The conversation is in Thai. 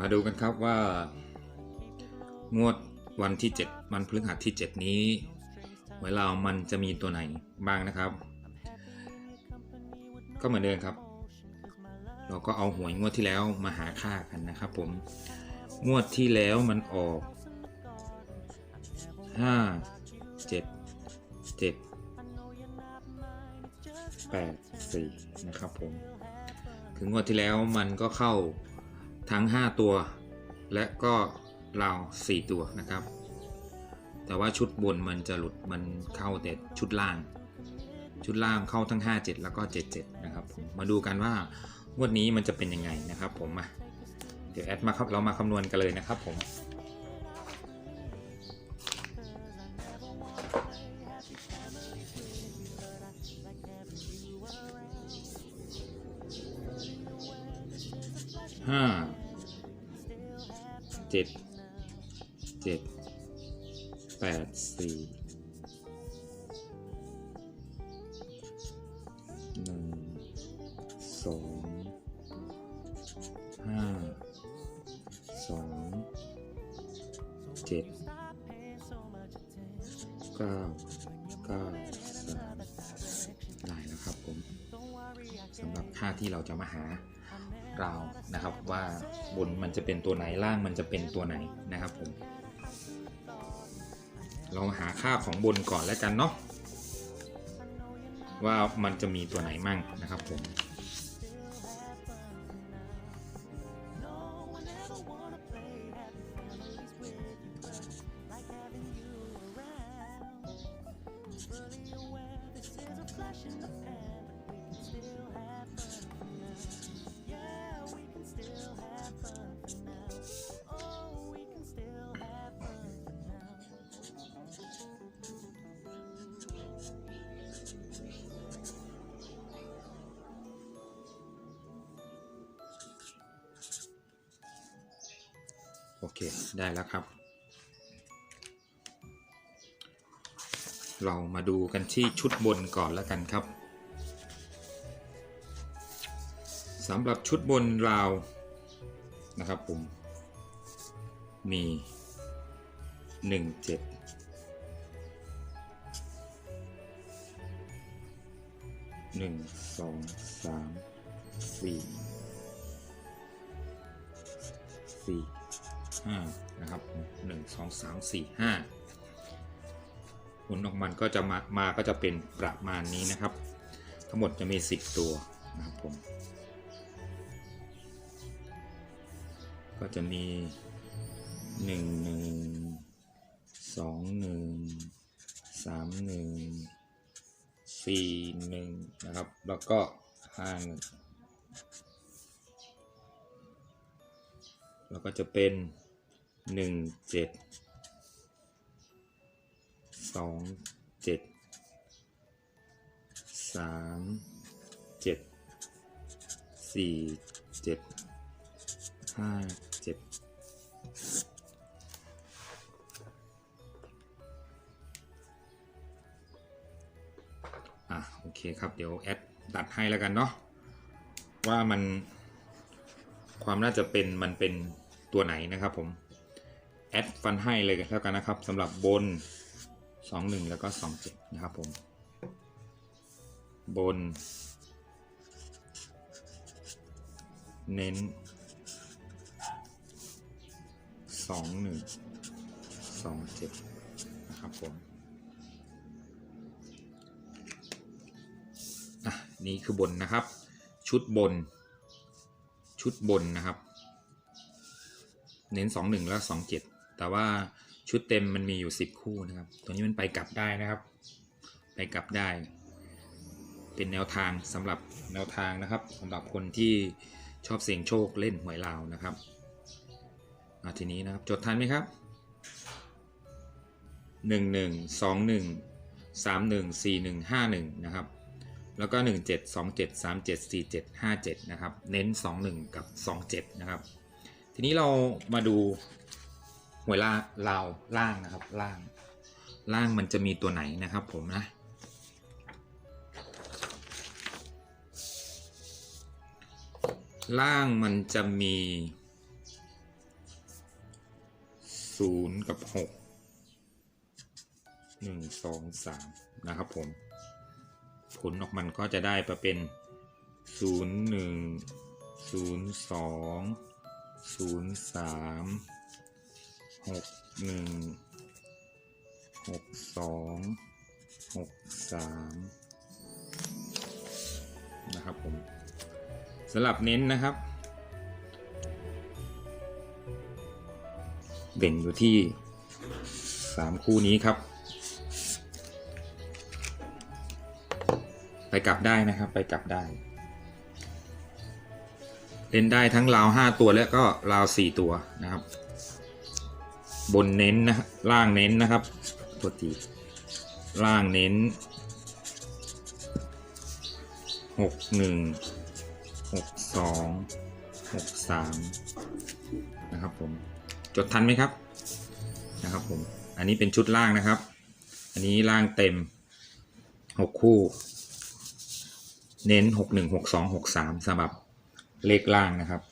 มาดูกันครับว่างวดวันที่ 7 วันพฤหัสที่ 7 นี้เวลามันจะมีตัวไหนบ้างนะครับ ก็เหมือนเดิมครับ เราก็เอาหวยงวดที่แล้วมาหาค่ากันนะครับผมงวดที่แล้วมันออก 5 7 7 8 4 นะครับผมคืองวดที่แล้วมันก็เข้า ทั้ง 5 ตัว และก็ราว 4 ตัวนะครับ แต่ว่าชุดบนมันจะหลุดมันเข้าแต่ชุดล่าง ชุดล่างเข้าทั้ง 5 7 แล้วก็ 7 7 นะครับผมมาดูกันว่างวดนี้มันจะเป็นยังไงนะครับผมมาเดี๋ยวแอดมาครับเรามาคำนวณกันเลยนะครับผม ห้าเจ็ดเจ็ดแปดสี่หนึ่งสองห้าสองเจ็ดเก้าเก้าสามได้แล้วครับผมสำหรับค่าที่เราจะมาหา เรานะครับว่าบนมันจะเป็นตัวไหนล่างมันจะเป็นตัวไหนนะครับผม เราหาค่าของบนก่อนแล้วกันเนาะว่ามันจะมีตัวไหนมั่งนะครับผม โอเค ได้แล้วครับ เรามาดูกันที่ชุดบนก่อนแล้วกันครับสำหรับชุดบนราวนะครับผมมี 17 หนึ่งสองสามสี่สี่ 5นะครับ 1 2 3 4 5ผลออกมันก็จะมามาก็จะเป็นประมาณนี้นะครับ ทั้งหมดจะมี 10 ตัวนะครับผม ก็จะมี 1 1 2 1 3 1 4 1 นะครับ แล้วก็ 5 1 แล้วก็จะเป็น หนึ่งเจ็ดสองเจ็ดสามเจ็ดสี่เจ็ดห้าเจ็ดอะโอเคครับ เดี๋ยวแอดตัดให้แล้วกันเนาะว่ามันความน่าจะเป็นมันเป็นตัวไหนนะครับผม แอดฟันให้เลยแล้วกันนะครับสำหรับบน 21 แล้วก็ 27 นะครับผม บน เน้น 21 27 นะครับผมอะนี่คือบนนะครับ ชุดบน ชุดบนนะครับ เน้น 2 1 แล้ว 2 7 แต่ว่าชุดเต็มมันมีอยู่ 10 คู่นะครับ ตัวนี้มันไปกลับได้นะครับ ไปกลับได้ เป็นแนวทางสำหรับแนวทางนะครับสำหรับคนที่ชอบเสี่ยงโชคเล่นหวยลาวนะครับอาทีนี้นะครับจดทันไหมครับ 1 1 2 1 3 1 4 1 5 1 นะครับ แล้วก็ 1 7 2 7 3 7 4 7 5 7 นะครับ เน้น 2 1 กับ 2 7 นะครับ ทีนี้เรามาดู หวยล่าลาวล่างนะครับ ล่าง ล่างมันจะมีตัวไหนนะครับ ผมนะ ล่างมันจะมีศูนย์กับหกหนึ่งสองสามนะครับผม ผลออกมันก็จะได้มาเป็นศูนย์หนึ่งศูนย์สองศูนย์สาม หกหนึ่งหกสองหกสามนะครับผมสำหรับเน้นนะครับ เด่นอยู่ที่สามคู่นี้ครับ ไปกลับได้นะครับ ไปกลับได้ เล่นได้ทั้งราวห้าตัวและก็ราวสี่ตัวนะครับ บนเน้นนะล่างเน้นนะครับตัวตีล่างเน้นหกหนึ่งหกสองหกสามนะครับผมจดทันไหมครับนะครับผมอันนี้เป็นชุดล่างนะครับ อันนี้ล่างเต็มหกคู่ เน้นหกหนึ่งหกสองหกสามสำหรับเลขล่างนะครับ